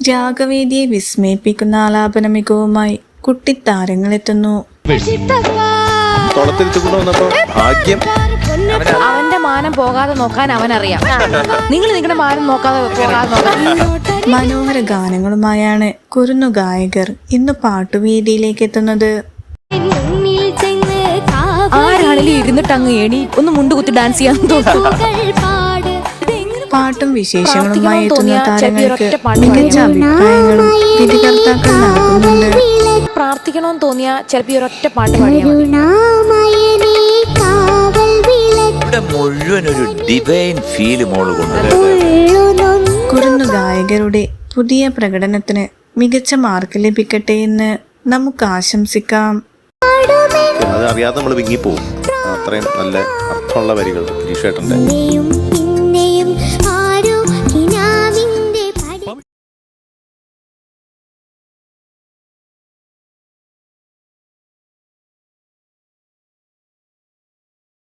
രാഗവേദിയെ വിസ്മയിപ്പിക്കുന്ന ആലാപന മികവുമായി കുട്ടിത്താരങ്ങളെത്തുന്നു അവന്റെ മാനം പോകാതെ നോക്കാൻ അവനറിയാം. നിങ്ങൾ നിങ്ങളുടെ മാനം നോക്കാതെ പോകാതെ മനോഹര ഗാനങ്ങളുമായാണ് കുരുന്നു ഗായകർ ഇന്ന് പാട്ടുവേദിയിലേക്ക് എത്തുന്നത്. ആരാണെങ്കിലും ഇരുന്നിട്ട് അങ്ങ് എണി. ഒന്ന് മുണ്ടുകുത്തി ഡാൻസ് ചെയ്യാൻ തോന്നുന്നു. പാട്ടും വിശേഷങ്ങളുമായി എത്തുന്ന തോന്നിയ താരങ്ങൾക്ക് മികച്ച അഭിപ്രായങ്ങളും വിധികർത്താക്കൾ നൽകുന്നുണ്ട്. പ്രാർത്ഥിക്കണമെന്ന് തോന്നിയ ചിലപ്പോ ഈ ഒരൊറ്റ പാട്ട് ഇവിടെ മുഴുവൻ ഒരു ഡിവൈൻ ഫീൽ മോൾ കുരുന്നു ഗായകരുടെ പുതിയ പ്രകടനത്തിന് മികച്ച മാർക്ക് ലഭിക്കട്ടെ എന്ന് നമുക്ക് ആശംസിക്കാം. അത് അറിയാതെ നമ്മൾ വിങ്ങിപ്പോവും. അത്രയും നല്ല അർത്ഥമുള്ള വരികൾ ഗിരീഷേട്ടന്റെ ും